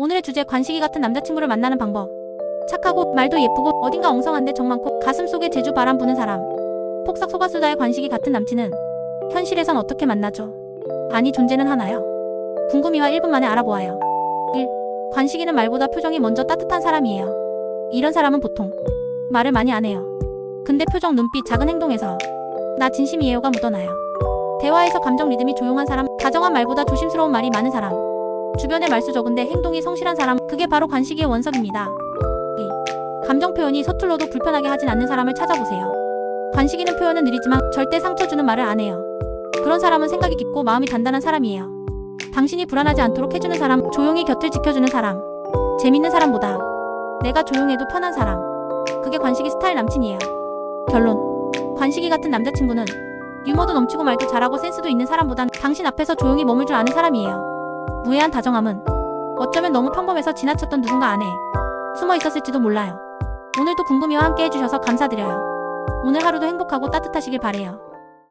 오늘의 주제 관식이 같은 남자친구를 만나는 방법. 착하고 말도 예쁘고 어딘가 엉성한데 정 많고 가슴 속에 제주 바람 부는 사람. 폭삭 속았수다의 관식이 같은 남친은 현실에선 어떻게 만나죠? 아니 존재는 하나요? 궁금이와 1분 만에 알아보아요. 1. 관식이는 말보다 표정이 먼저 따뜻한 사람이에요. 이런 사람은 보통 말을 많이 안 해요. 근데 표정, 눈빛, 작은 행동에서 나 진심이에요가 묻어나요. 대화에서 감정 리듬이 조용한 사람, 다정한 말보다 조심스러운 말이 많은 사람. 주변에 말수 적은데 행동이 성실한 사람, 그게 바로 관식이의 원석입니다. 2. 감정 표현이 서툴러도 불편하게 하진 않는 사람을 찾아보세요. 관식이는 표현은 느리지만 절대 상처 주는 말을 안 해요. 그런 사람은 생각이 깊고 마음이 단단한 사람이에요. 당신이 불안하지 않도록 해주는 사람, 조용히 곁을 지켜주는 사람, 재밌는 사람보다 내가 조용해도 편한 사람. 그게 관식이 스타일 남친이에요. 결론. 관식이 같은 남자친구는 유머도 넘치고 말도 잘하고 센스도 있는 사람보단 당신 앞에서 조용히 머물 줄 아는 사람이에요. 무해한 다정함은 어쩌면 너무 평범해서 지나쳤던 누군가 안에 숨어 있었을지도 몰라요. 오늘도 궁금이와 함께 해주셔서 감사드려요. 오늘 하루도 행복하고 따뜻하시길 바래요.